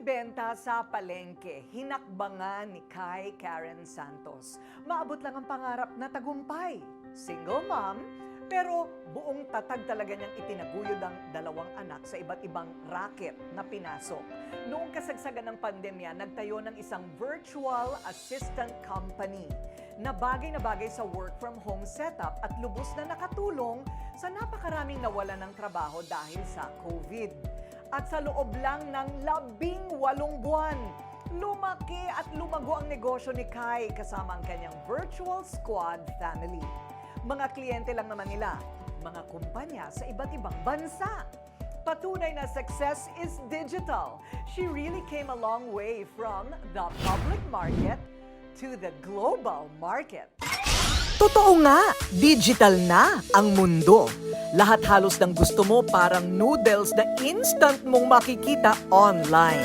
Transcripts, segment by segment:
Bumibenta sa palengke, hinakbangan ni Kai Karen Santos. Maabot lang ang pangarap na tagumpay. Single mom, pero buong tatag talaga niyang itinaguyod ang dalawang anak sa iba't ibang racket na pinasok. Noong kasagsagan ng pandemya, nagtayo ng isang virtual assistant company na bagay na bagay sa work from home setup at lubos na nakatulong sa napakaraming nawala ng trabaho dahil sa COVID. At sa loob lang ng labing walong buwan, lumaki at lumago ang negosyo ni Kai kasama ang kanyang virtual squad family. Mga kliyente lang naman nila, mga kumpanya sa iba't ibang bansa. Patunay na success is digital. She really came a long way from the public market to the global market. Totoo nga, digital na ang mundo. Lahat halos ng gusto mo parang noodles na instant mong makikita online.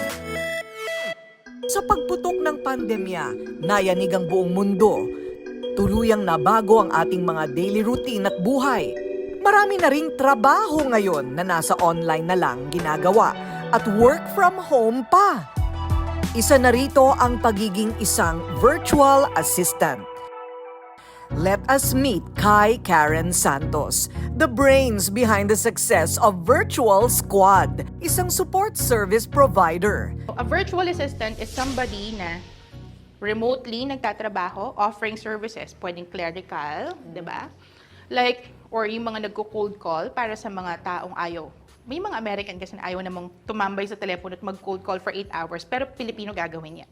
Sa pagputok ng pandemya, nayanig ang buong mundo. Tuluyang nabago ang ating mga daily routine at buhay. Marami na ring trabaho ngayon na nasa online na lang ginagawa at work from home pa. Isa na rito ang pagiging isang virtual assistant. Let us meet Kai Karen Santos, the brains behind the success of Virtual Squad, isang support service provider. A virtual assistant is somebody na remotely nagtatrabaho, offering services, pwedeng clerical, di ba? Like, or yung mga nagko-cold call para sa mga taong ayaw. May mga American kasi na ayaw namang tumambay sa telepono at mag-cold call for 8 hours, pero Pilipino gagawin yan.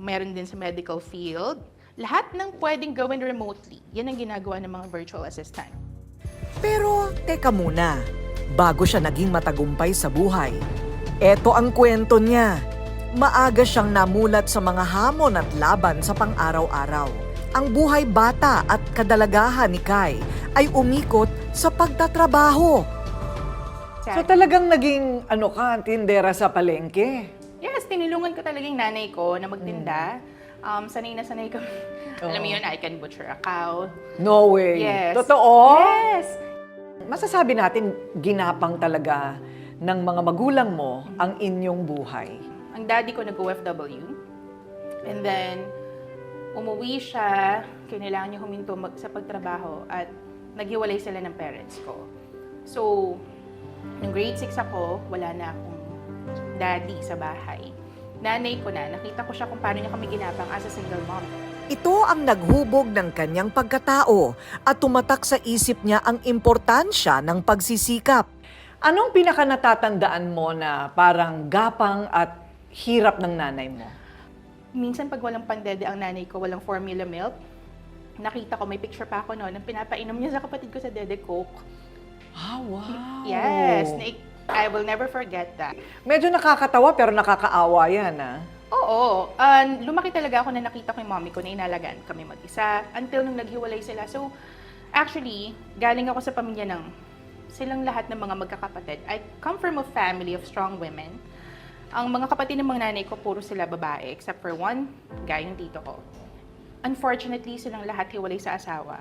Meron din sa medical field. Lahat ng pwedeng gawin remotely, yan ang ginagawa ng mga virtual assistant. Pero teka muna, bago siya naging matagumpay sa buhay, eto ang kwento niya. Maaga siyang namulat sa mga hamon at laban sa pang-araw-araw. Ang buhay bata at kadalagahan ni Kai ay umikot sa pagtatrabaho. So talagang naging ano ka, tindera sa palengke? Yes, tinulungan ko talaga yung nanay ko na magtinda. Um, sanay na sanay kami. Alam mo Oo. yun, I can butcher a cow. No way. Yes. Totoo? Yes! Masasabi natin, ginapang talaga ng mga magulang mo ang inyong buhay. Ang daddy ko nag-OFW. And then, umuwi siya, kailangan niya huminto mag- sa pagtrabaho at naghiwalay sila ng parents ko. So, nung grade 6 ako, wala na akong daddy sa bahay. Nanay ko na, nakita ko siya kung paano niya kami ginapang as a single mom. Ito ang naghubog ng kanyang pagkatao at tumatak sa isip niya ang importansya ng pagsisikap. Anong pinaka natatandaan mo na parang gapang at hirap ng nanay mo? Minsan pag walang pandede ang nanay ko, walang formula milk, nakita ko, may picture pa ako noon, ang pinapainom niya sa kapatid ko sa Dede Coke. Ah, wow. Yes, na, I will never forget that. Medyo nakakatawa pero nakakaawa yan, ah. Oo, ah, lumaki talaga ako na nakita ko yung mommy ko na inalagaan kami mag-isa until nung naghiwalay sila. So, actually, galing ako sa pamilya ng silang lahat ng mga magkakapatid. I come from a family of strong women. Ang mga kapatid ng mga nanay ko, puro sila babae, except for one guy, yung tito ko. Unfortunately, silang lahat hiwalay sa asawa.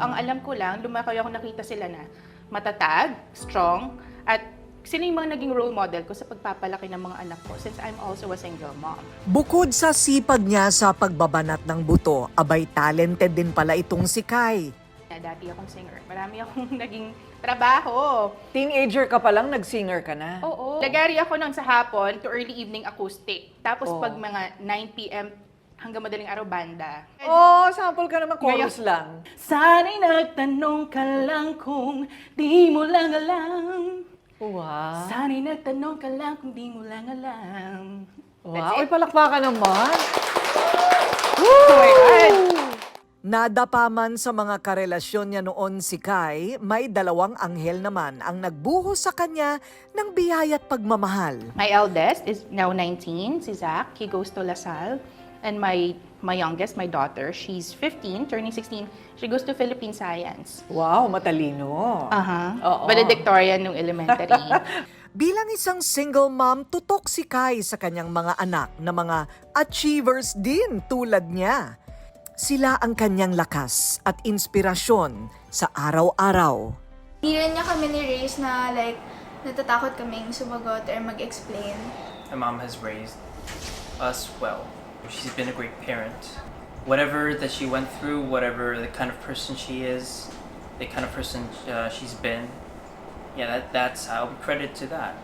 Ang alam ko lang, lumaki ako nakita sila na matatag, strong, at sila yung mga naging role model ko sa pagpapalaki ng mga anak ko since I'm also a single mom. Bukod sa sipag niya sa pagbabanat ng buto, abay talented din pala itong si Kai. Na dati akong singer. Marami akong naging trabaho. Teenager ka pa lang, nag-singer ka na. Oo. Lagari ako noon sa hapon to early evening acoustic. Tapos Oh. pag mga 9 p.m. hanggang madaling araw banda. Oh, sample ka naman, chorus lang. Sana'y nagtanong ka lang kung di mo lang alam. Wow. Sana'y nagtanong ka lang kung di mo lang alam. Wow, ay palakpakan naman. Oh my God! Nadapa man sa mga karelasyon niya noon si Kai, may dalawang anghel naman ang nagbuhos sa kanya ng biyaya at pagmamahal. My eldest is now 19, si Zach. He goes to LaSalle. And my my youngest, my daughter, she's 15, turning 16. She goes to Philippine Science. Wow, matalino. Aha. Oo. Valedictorian nung elementary. Bilang isang single mom, tutok si Kai sa kanyang mga anak na mga achievers din tulad niya. Sila ang kanyang lakas at inspirasyon sa araw-araw. Hindi rin niya kami ni Race na like natatakot kaming sumagot or mag-explain. My mom has raised us well. She's been a great parent. Whatever that she went through, whatever the kind of person she is, the kind of person uh, she's been, yeah, that, that's I'll be credit to that.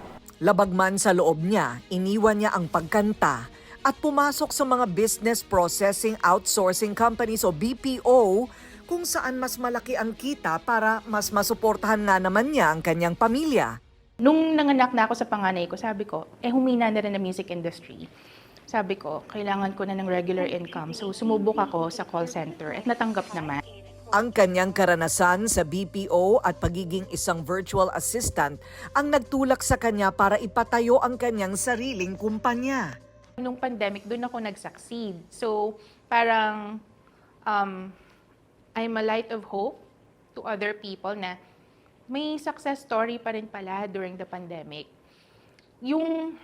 Labag man sa loob niya, iniwan niya ang pagkanta at pumasok sa mga business processing outsourcing companies o BPO kung saan mas malaki ang kita para mas masuportahan nga naman niya ang kanyang pamilya. Nung nanganak na ako sa panganay ko, sabi ko, eh humina na rin ang music industry. Sabi ko, kailangan ko na ng regular income. So sumubok ako sa call center at natanggap naman. Ang kanyang karanasan sa BPO at pagiging isang virtual assistant ang nagtulak sa kanya para ipatayo ang kanyang sariling kumpanya. Nung pandemic, doon ako nag-succeed. So parang um, I'm a light of hope to other people na may success story pa rin pala during the pandemic. Yung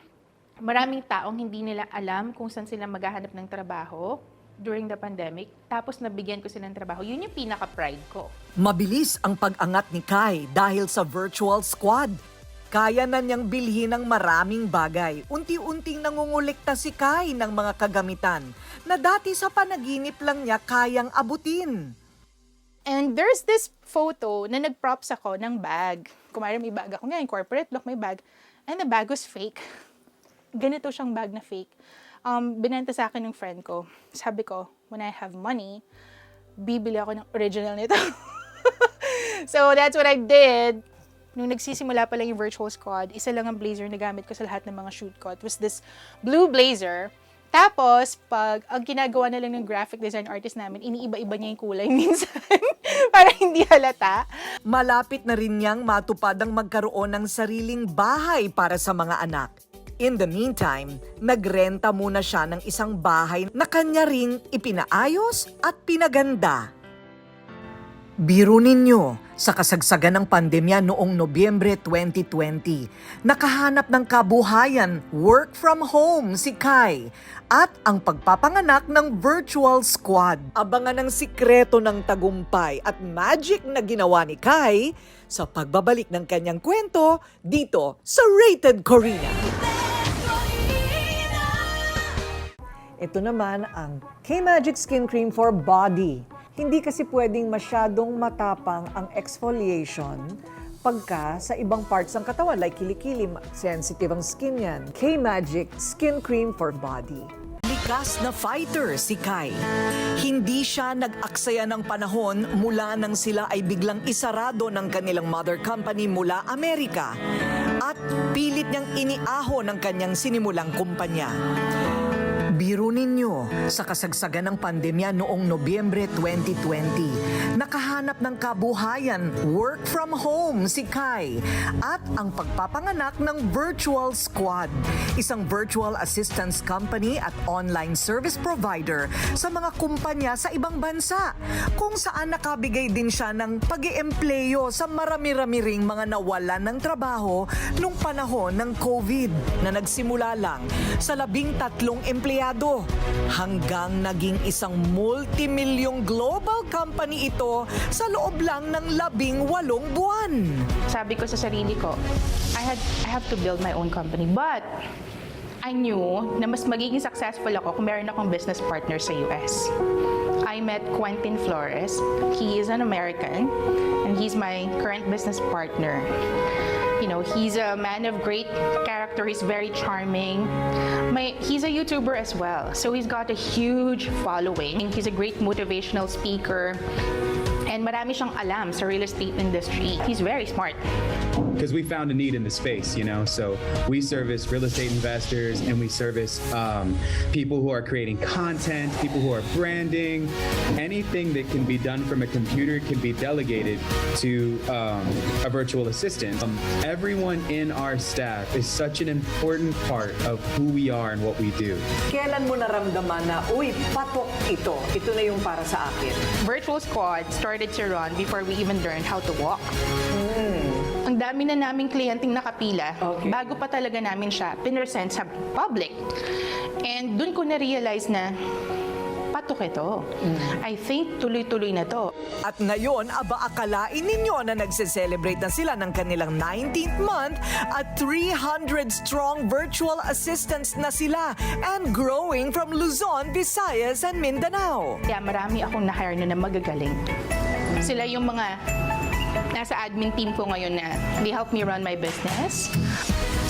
maraming taong hindi nila alam kung saan sila maghahanap ng trabaho during the pandemic, tapos nabigyan ko sila ng trabaho, yun yung pinaka-pride ko. Mabilis ang pag-angat ni Kai dahil sa virtual squad. Kaya na niyang bilhin ng maraming bagay. Unti-unting nangungulekta si Kai ng mga kagamitan na dati sa panaginip lang niya kayang abutin. And there's this photo na nag-props ako ng bag. Kumari may bag ako ngayon, corporate look, may bag. And the bag was fake. Ganito siyang bag na fake. Um, binenta sa akin ng friend ko. Sabi ko, when I have money, bibili ako ng original nito. so that's what I did. Nung nagsisimula pa lang yung virtual squad, isa lang ang blazer na gamit ko sa lahat ng mga shoot ko. It was this blue blazer. Tapos, pag ang ginagawa na lang ng graphic design artist namin, iniiba-iba niya yung kulay minsan para hindi halata. Malapit na rin niyang matupad ang magkaroon ng sariling bahay para sa mga anak. In the meantime, nagrenta muna siya ng isang bahay na kanya ring ipinaayos at pinaganda. Biro ninyo, sa kasagsagan ng pandemya noong Nobyembre 2020, nakahanap ng kabuhayan, work from home si Kai at ang pagpapanganak ng virtual squad. Abangan ang sikreto ng tagumpay at magic na ginawa ni Kai sa pagbabalik ng kanyang kwento dito sa Rated Corina. Ito naman ang K-Magic Skin Cream for Body. Hindi kasi pwedeng masyadong matapang ang exfoliation pagka sa ibang parts ng katawan like kilikili, sensitive ang skin yan. K-Magic Skin Cream for Body. Likas na fighter si Kai. Hindi siya nag-aksaya ng panahon mula nang sila ay biglang isarado ng kanilang mother company mula Amerika at pilit niyang iniaho ng kanyang sinimulang kumpanya. Biro ninyo, sa kasagsagan ng pandemya noong Nobyembre 2020, nakahanap ng kabuhayan, work from home si Kai at ang pagpapanganak ng Virtual Squad, isang virtual assistance company at online service provider sa mga kumpanya sa ibang bansa, kung saan nakabigay din siya ng pag empleyo sa marami-rami ring mga nawalan ng trabaho nung panahon ng COVID na nagsimula lang sa labing tatlong empleyado hanggang naging isang multimilyong global company ito sa loob lang ng labing walong buwan. Sabi ko sa sarili ko, I had I have to build my own company. But I knew na mas magiging successful ako kung meron akong business partner sa US. I met Quentin Flores. He is an American and he's my current business partner. You know, he's a man of great character. He's very charming. My, he's a YouTuber as well. So he's got a huge following. He's a great motivational speaker. And marami siyang alam sa real estate industry. He's very smart. Because we found a need in the space, you know. So we service real estate investors and we service um, people who are creating content, people who are branding. Anything that can be done from a computer can be delegated to um, a virtual assistant. Um, everyone in our staff is such an important part of who we are and what we do. Kailan mo naramdaman na, uy, patok ito, ito na yung para sa akin? Virtual Squad started to run before we even learned how to walk. Ang dami na naming kliyenteng nakapila, Okay. bago pa talaga namin siya pinresent sa public. And dun ko na-realize na, patok ito. I think tuloy-tuloy na to. At ngayon, aba akalain ninyo na nagse-celebrate na sila ng kanilang 19th month at 300 strong virtual assistants na sila and growing from Luzon, Visayas, and Mindanao. Kaya marami akong na-hire na, na magagaling. Sila yung mga nasa admin team ko ngayon na they help me run my business.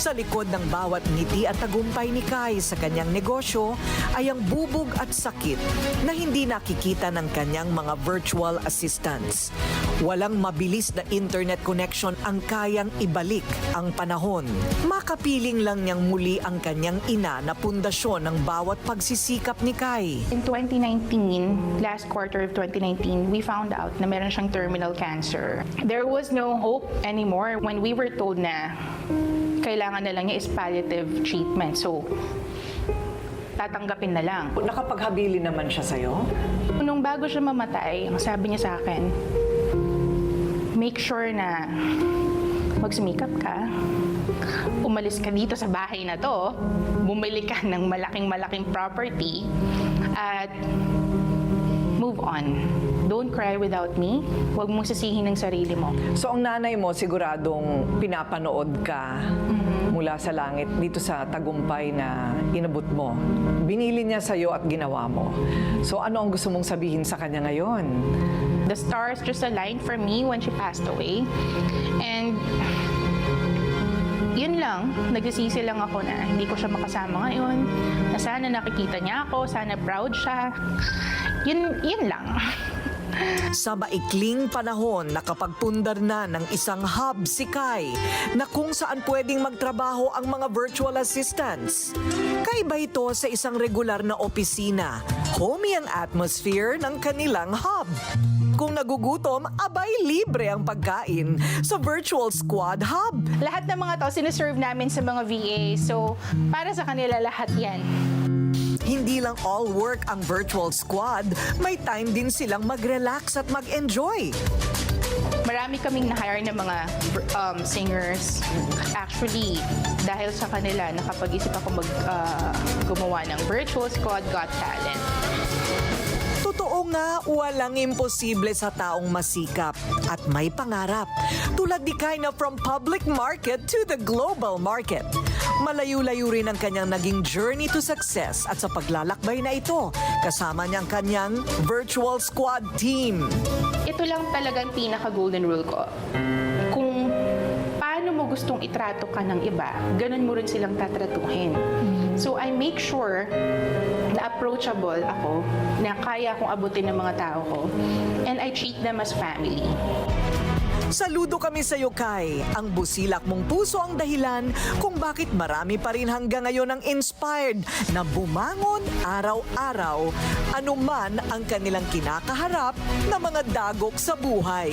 Sa likod ng bawat ngiti at tagumpay ni Kai sa kanyang negosyo ay ang bubog at sakit na hindi nakikita ng kanyang mga virtual assistants. Walang mabilis na internet connection ang kayang ibalik ang panahon. Makapiling lang niyang muli ang kanyang ina na pundasyon ng bawat pagsisikap ni Kai. In 2019, last quarter of 2019, we found out na meron siyang terminal cancer. There was no hope anymore when we were told na kailangan na lang niya is palliative treatment. So, tatanggapin na lang. Nakapaghabili naman siya sa'yo? Nung bago siya mamatay, ang sabi niya sa akin, make sure na magsumikap ka, umalis ka dito sa bahay na to, bumili ka ng malaking-malaking property, at move on. Don't cry without me. Huwag mong sisihin ng sarili mo. So ang nanay mo siguradong pinapanood ka mula sa langit dito sa tagumpay na inabot mo. Binili niya sa iyo at ginawa mo. So ano ang gusto mong sabihin sa kanya ngayon? The stars just aligned for me when she passed away. And yun lang, nagsisisi lang ako na hindi ko siya makasama ngayon. Na sana nakikita niya ako, sana proud siya. Yun, yun lang. Sa maikling panahon, nakapagpundar na ng isang hub si Kai na kung saan pwedeng magtrabaho ang mga virtual assistants. Kaiba ito sa isang regular na opisina. Homey ang atmosphere ng kanilang hub. Kung nagugutom, abay libre ang pagkain sa Virtual Squad Hub. Lahat ng mga to, sinaserve namin sa mga VA. So, para sa kanila lahat yan. Hindi lang all work ang virtual squad, may time din silang mag-relax at mag-enjoy. Marami kaming na-hire ng mga um, singers. Actually, dahil sa kanila, nakapag-isip ako mag, uh, gumawa ng Virtual Squad Got Talent. Nga, walang imposible sa taong masikap at may pangarap. Tulad ni Kai na from public market to the global market. Malayo-layo rin ang kanyang naging journey to success at sa paglalakbay na ito, kasama niya ang kanyang virtual squad team. Ito lang talagang pinaka-golden rule ko. Kung paano mo gustong itrato ka ng iba, ganun mo rin silang tatratuhin. So I make sure na approachable ako, na kaya kong abutin ng mga tao ko, and I treat them as family. Saludo kami sa iyo, Kai. Ang busilak mong puso ang dahilan kung bakit marami pa rin hanggang ngayon ang inspired na bumangon araw-araw anuman ang kanilang kinakaharap na mga dagok sa buhay.